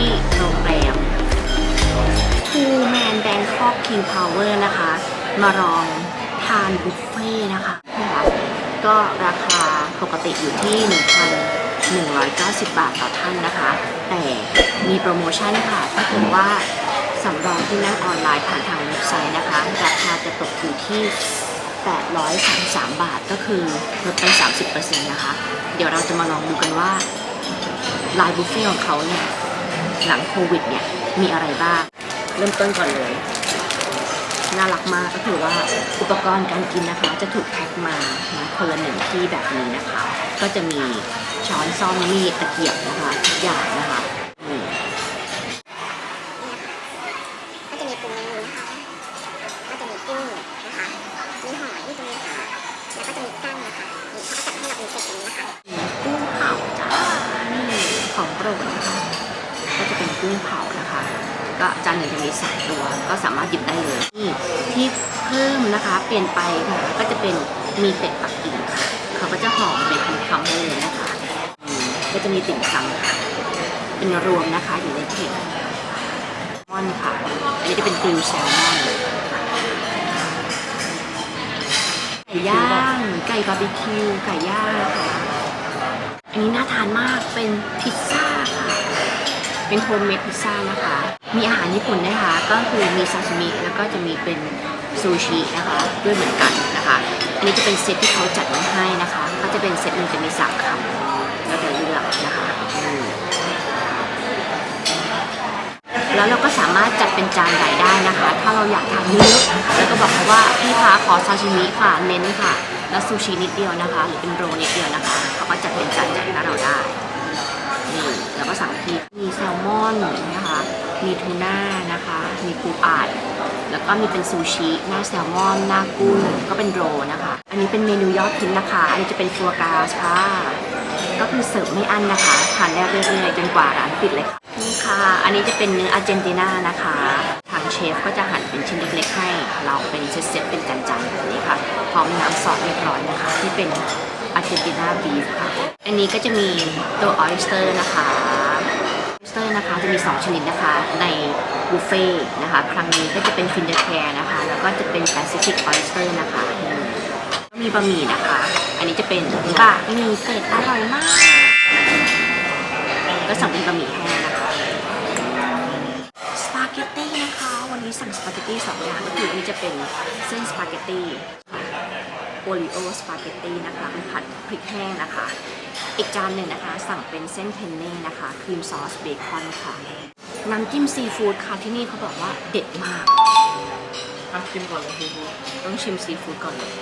ที่โรงแรมทูแมนแบงคอกคิงพาวเวอร์นะคะ มารองทานบุฟเฟ่นะคะนะคะก็ราคาปกติอยู่ที่ 1,190 บาทต่อท่านนะคะ แต่มีโปรโมชั่นค่ะถ้าเกิดว่าสำรองที่นั่งออนไลน์ผ่านทางเว็บไซต์นะคะ ราคาจะตกอยู่ที่833 บาทก็คือลดไป 30%นะคะ เดี๋ยวเราจะมาลองดูกันว่าไลน์บุฟเฟ่ของเขาเนี่ย หลังโควิดเนี่ยมีอะไรบ้าง เริ่มต้นก่อนเลย น่ารักมากก็คือว่าอุปกรณ์การกินนะคะ จะถูกแพ็คมานะคนละหนึ่งที่แบบนี้นะคะ ก็จะมีช้อนซ่อมมีดตะเกียบนะคะทุกอย่างนะคะนี่ก็จะมีกลุ่มเมนูนะคะก็จะมีกุ้งนะคะมีหอยจะมีผักแล้วก็จะมีกั้งนะคะนี่เขาก็จัดให้เราเป็นเซตอย่างนี้นะคะกุ้งเผาจ้านี่ของโปรดนะคะ กุ้งเผานะคะ ก็จานหนึ่งจะมีสามตัว ก็สามารถหยิบได้เลยนี่ที่เพิ่มนะคะ เปลี่ยนไปค่ะ ก็จะเป็นมีเป็ดปักกิ่งค่ะเขาก็จะห่อมเป็นคำๆให้เลยนะคะก็จะมีติ่มซำค่ะเป็นรวมนะคะอยู่ในเข่งมอนค่ะ อันนี้จะเป็นกริลแซลมอนไก่ย่างไก่บาร์บีคิวไก่ย่างค่ะอันนี้น่าทานมากเป็นพิซซ่า เป็นโฮมเมดพิซซ่านะคะ มีอาหารญี่ปุ่นนะคะ ก็คือมีซาชิมิแล้วก็จะมีเป็นซูชินะคะด้วยเหมือนกันนะคะอันนี้จะเป็นเซตที่เขาจัดไว้ให้นะคะ ก็จะเป็นเซตหนึ่งจะมีสามคำแล้วแต่เลือกนะคะแล้วเราก็สามารถจัดเป็นจานใหญ่ได้นะคะ ถ้าเราอยากทานเยอะแล้วก็บอกเขาว่าพี่คะขอซาชิมิค่ะเน้นค่ะ แล้วซูชินิดเดียวนะคะ หรือเป็นโรลนิดเดียวนะคะเขาก็จัดเป็นจานใหญ่ให้เราได้ แล้วก็สั่งที่มีแซลมอนนะคะมีทูน่านะคะ มีปูอัดแล้วก็มีเป็นซูชิหน้าแซลมอนหน้ากุ้งก็เป็นโรนะคะ อันนี้เป็นเมนูยอดฮิตนะคะ อันนี้จะเป็นฟัวกราสค่ะก็คือเสิร์ฟไม่อั้นนะคะทานได้เรื่อยๆจนกว่าร้านปิดเลยค่ะนี่ค่ะ อันนี้จะเป็นเนื้ออาร์เจนตินานะคะ ทางเชฟก็จะหั่นเป็นชิ้นเล็กๆให้ เราเป็นเซตๆเป็นจานๆแบบนี้ค่ะ พร้อมน้ำซอสเรียบร้อยนะคะ ที่เป็น อาร์เจนตินาบีฟค่ะ อันนี้ก็จะมีตัวออ y สเตอร์นะคะออ y สเตอร์นะคะจะมี 2 ชนิดนะคะ ในบุฟเฟ่ต์นะคะ ครั้งนี้ก็จะเป็นฟินเดอร์แคร์นะคะ แล้วก็จะเป็นแปซิฟิกออสเตอร์นะคะ มีบะหมี่นะคะ อันนี้จะเป็นบะหมี่เป็ดอร่อยมาก ก็สั่งเป็นบะหมี่แห้งนะคะสปาเกตตี้นะคะ วันนี้สั่งสปาเกตตี้สองอย่างก็คือนี้จะเป็นเส้นสปาเกตตี้ โอริโอสปาเกตตี้นะคะเป็นผัดพริกแห้งนะคะ อีกจานหนึ่งนะคะ สั่งเป็นเส้นเพนเน่นะคะครีมซอสเบคอนค่ะน้ำจิ้มซีฟู้ดค่ะที่นี่เขาบอกว่าเด็ดมาก อะชิมก่อนเลยพี่บูต้องชิมซีฟู้ดก่อนเลย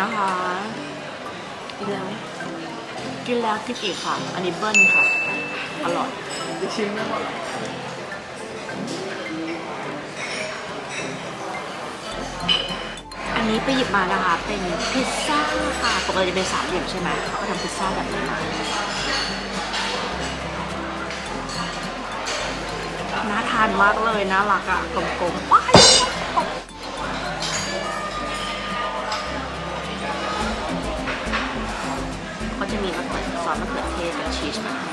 นะคะ กินแล้ว กินแล้วกินอีกค่ะ อันนี้เบิ้ลค่ะ อร่อยจะชิมไม่หมดหรออันนี้ไปหยิบมานะคะ เป็นพิซซ่าค่ะ ปกติจะเป็นสามเหลี่ยมใช่ไหมเขาก็ทำพิซซ่าแบบนี้มาน่าทานมากเลยน่ารักอะกลมๆว้ายเขา มะเขือซอสมะเขือเทศกับชีสมาให้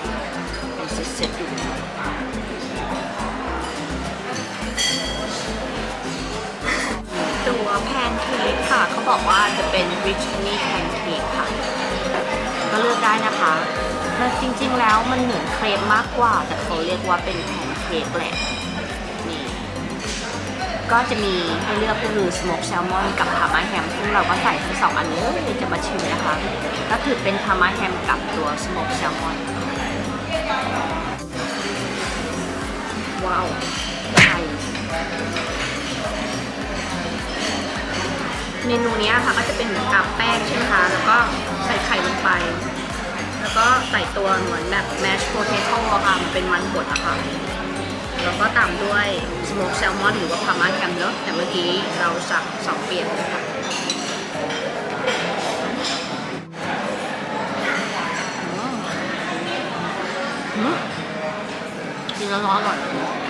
เป็นเซตๆอยู่ตัวแพนเค้กค่ะ เขาบอกว่าจะเป็น rich honey pancake ค่ะ ก็เลือกได้นะคะแต่จริงๆแล้วมันเหมือนเครปมากกว่า แต่เขาเรียกว่าเป็นแพนเค้กแหละ ก็จะมีให้เลือกก็คือ smoke salmon กับพามาแฮมซึ่งเราก็ใส่ทั้งสองอันเลยจะมาชิมนะคะ ก็คือเป็นพามาแฮมกับตัว smoke salmon ว้าวไข่เมนูนี้ค่ะก็จะเป็นเหมือนกับแป้งใช่ไหมคะ แล้วก็ใส่ไข่ลงไป แล้วก็ใส่ตัวเหมือนแบบ mashed potato อะค่ะ มันเป็นมันบดอะค่ะ แล้วก็ตามด้วย สโมกแซลมอนหรือว่าพามาแฮมเนาะแต่เมื่อกี้เราสั่งสองเปลี่ยนนะค่ะอืมอืมกินแล้วร้อนอร่อย